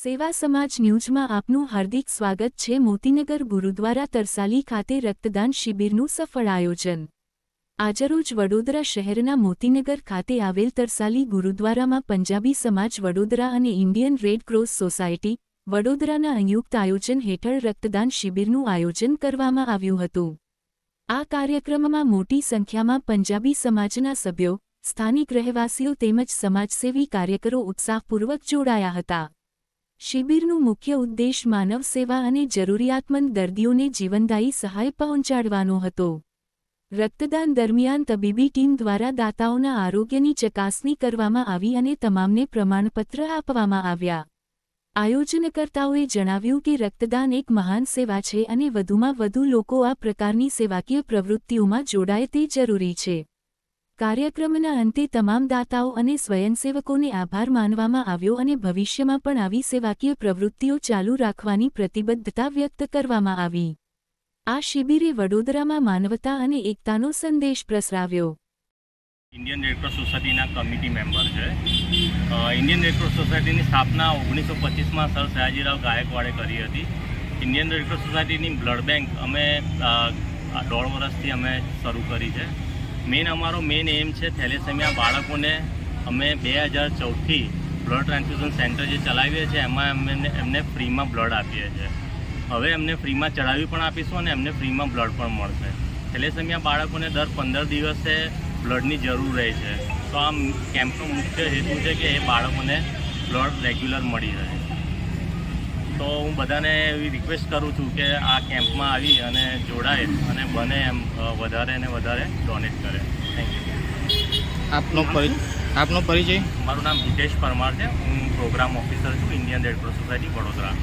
સેવા સમાજ ન્યૂઝમાં આપનું હાર્દિક સ્વાગત છે. મોતીનગર ગુરુદ્વારા તરસાલી ખાતે રક્તદાન શિબિરનું સફળ આયોજન. આજરોજ વડોદરા શહેરના મોતીનગર ખાતે આવેલ તરસાલી ગુરુદ્વારામાં પંજાબી સમાજ વડોદરા અને ઇન્ડિયન રેડ ક્રોસ સોસાયટી, વડોદરાના સંયુક્ત આયોજન હેઠળ રક્તદાન શિબિરનું આયોજન કરવામાં આવ્યું હતું. આ કાર્યક્રમમાં મોટી સંખ્યામાં પંજાબી સમાજના સભ્યો, સ્થાનિક રહેવાસીઓ તેમજ સમાજસેવી કાર્યકરો ઉત્સાહપૂર્વક જોડાયા હતા. શિબિરનું મુખ્ય ઉદ્દેશ માનવ સેવા અને જરૂરિયાતમંદ દર્દીઓને જીવનદાયી સહાય પહોંચાડવાનો હતો. રક્તદાન દરમિયાન તબીબી ટીમ દ્વારા દાતાઓના આરોગ્યની ચકાસણી કરવામાં આવી અને તમામને પ્રમાણપત્ર આપવામાં આવ્યા. આયોજનકર્તાઓએ જણાવ્યું કે રક્તદાન એક મહાન સેવા છે અને વધુમાં વધુ લોકો આ પ્રકારની સેવાકીય પ્રવૃત્તિઓમાં જોડાય તે જરૂરી છે. કાર્યક્રમના અંતે તમામ દાતાઓ અને સ્વયંસેવકોને આભાર માનવામાં આવ્યો અને ભવિષ્યમાં પણ આવી સેવાકીય પ્રવૃત્તિઓ ચાલુ રાખવાની પ્રતિબદ્ધતા વ્યક્ત કરવામાં આવી. આ શિબિરે વડોદરામાં માનવતા અને એકતાનો સંદેશ પ્રસરાવ્યો. ઇન્ડિયન રેડક્રોસ સોસાયટીના કમિટી મેમ્બર છે. ઇન્ડિયન રેડક્રોસ સોસાયટીની સ્થાપના ઓગણીસો પચીસમાં સર સયાજીરાવ ગાયકવાડે કરી હતી. ઇન્ડિયન રેડક્રોસ સોસાયટીની બ્લડ બેંક અમે દોઢ વર્ષથી અમે શરૂ કરી છે. મેઇન અમારો મેઇન એમ છે થેલેસેમિયા બાળકોને અમે બે હજાર ચૌદથી બ્લડ ટ્રાન્સફ્યુઝન સેન્ટર જે ચલાવીએ છીએ, એમાં અમે એમને ફ્રીમાં બ્લડ આપીએ છીએ. હવે એમને ફ્રીમાં ચડાવી પણ આપીશું અને એમને ફ્રીમાં બ્લડ પણ મળશે. થેલેસેમિયા બાળકોને દર પંદર દિવસે બ્લડની જરૂર રહે છે. તો આ કેમ્પનો મુખ્ય હેતુ છે કે એ બાળકોને બ્લડ રેગ્યુલર મળી રહે. તો હું બધાને એવી રિક્વેસ્ટ કરું છું કે આ કેમ્પમાં આવી અને જોડાય અને બને એમ વધારે ને વધારે ડોનેટ કરે. થેન્ક યુ આપનો આપનો પરિચય? મારું નામ હિતેશ પરમાર છે. હું પ્રોગ્રામ ઓફિસર છું Indian red cross society Vadodara.